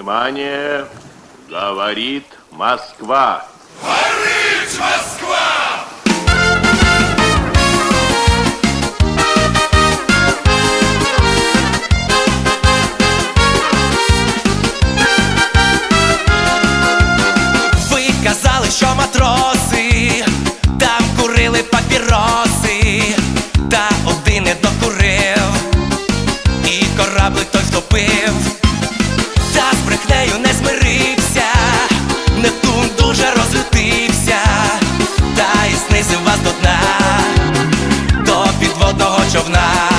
Внимание! Говорит Москва! Горит Москва! Ви казали, що матроси там курили папіроси, та один не докурив, і кораблик той втопив. човна.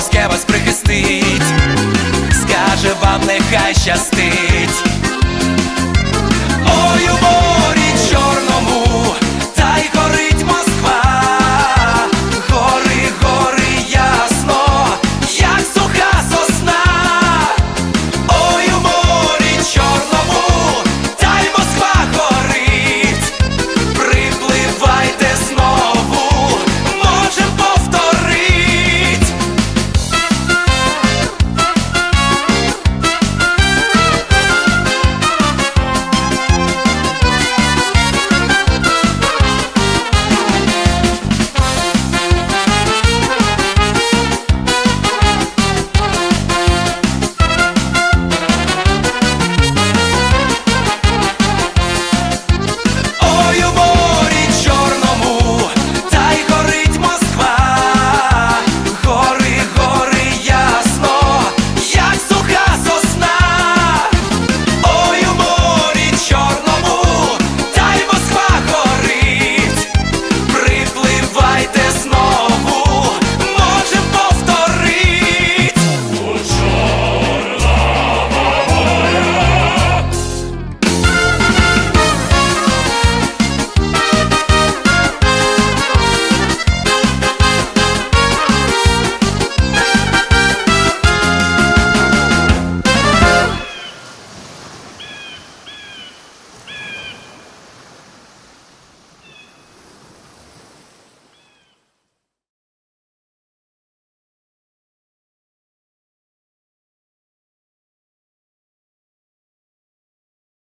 Покровське вас прихистить, скаже вам, нехай щастить. Ой,